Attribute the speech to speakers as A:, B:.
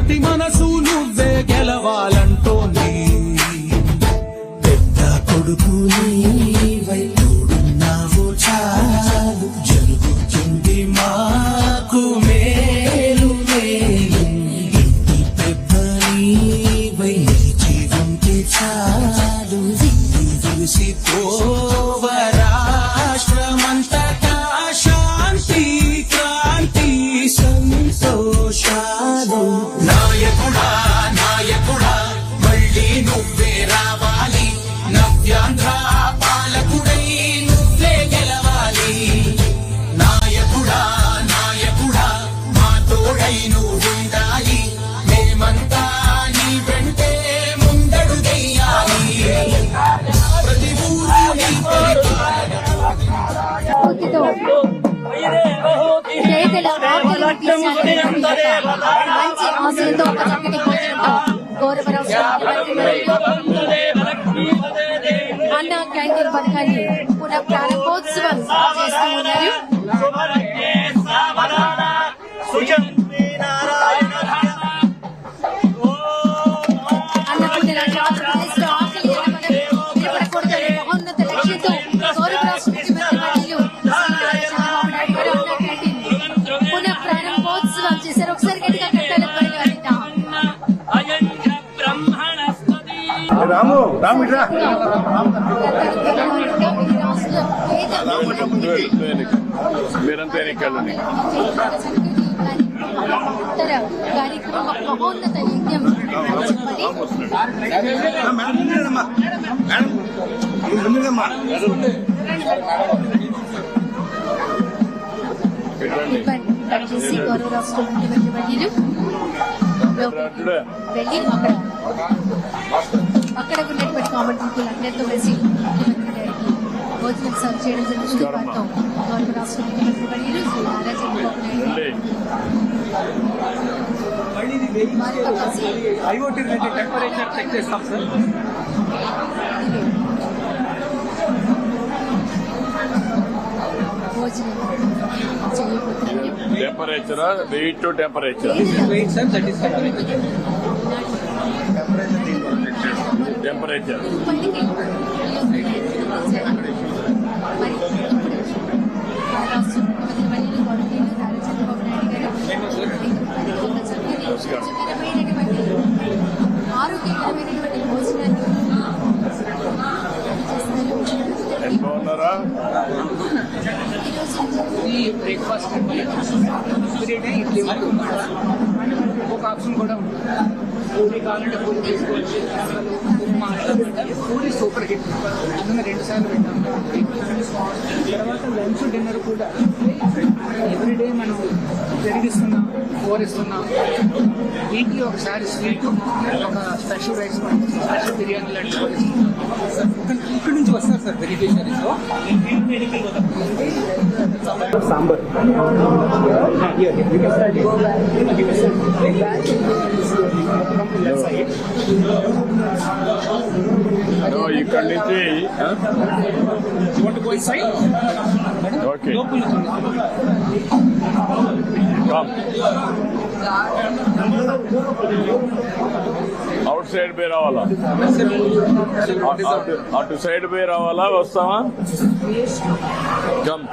A: ప్రతి మనసు నువ్వే గెలవాలంటోంది.
B: మంచి ఆశయంతో ఒక చక్కటి భోజనంతో గౌరవ అన్న క్యాంటీన్ పథకాన్ని పునః ప్రారంభోత్సవం చేస్తూ ఉన్నారు. రాము రాము ఇట్రా
C: మీరంతా ఎన్నికలండి
B: కార్యక్రమం మహోన్నత యజ్ఞం చెప్పాలి
D: మేడం ముందుమ్మా మేడం ముందుమ్మా
C: ఇవ్వండి
B: దయచేసి గౌరవ రాష్ట్ర ముఖ్యమంత్రి వర్యులు వెళ్ళి అక్కడ అక్కడ ఉన్నటువంటి కామన్ పీపుల్ అందరితో కలిసి ముఖ్యమంత్రి గారికి భోజనం సర్వ్ చేయడం జరుగుతుంది వారితో గౌరవ రాష్ట్ర ముఖ్యమంత్రి వర్యులు శ్రీ నారా చంద్రబాబు నాయుడు వారితో కలిసి
D: ఐఓటీ రిలేటెడ్ టెంపరేచర్
B: చెక్ చేస్తాం సార్ భోజనం చేయబోతున్నారు
C: temperature weight to temperature
B: weight
D: sir that is temperature
B: ఇప్పటికీ ఎంత
D: ఈ బ్రేక్ఫాస్ట్ ఇడ్లీ. ఒక ఆప్షన్ కూడా ఉంటుంది కావాలంటే పూరి తీసుకోవచ్చు. సూపర్ హిట్ అందులో రెండు సార్లు పెట్టాం. తర్వాత లంచ్ డిన్నర్ కూడా ఎవ్రీ డే మనం పెరిగిస్తున్నాం ఓరిస్తున్నాం వీక్లీ ఒకసారి స్వీట్ ఒక స్పెషల్ రైస్ స్పెషల్ బిర్యానీ లాంటి ఇక్కడ నుంచి వస్తారు sir Sambal. Ah, here, here, you can start it. You can start.
C: No, you can't see. Huh?
D: You want to go inside? Okay.
C: No, Come. Side పోయి రావాలా? అటు- side పోయి రావాలా? వస్తావా? కమ్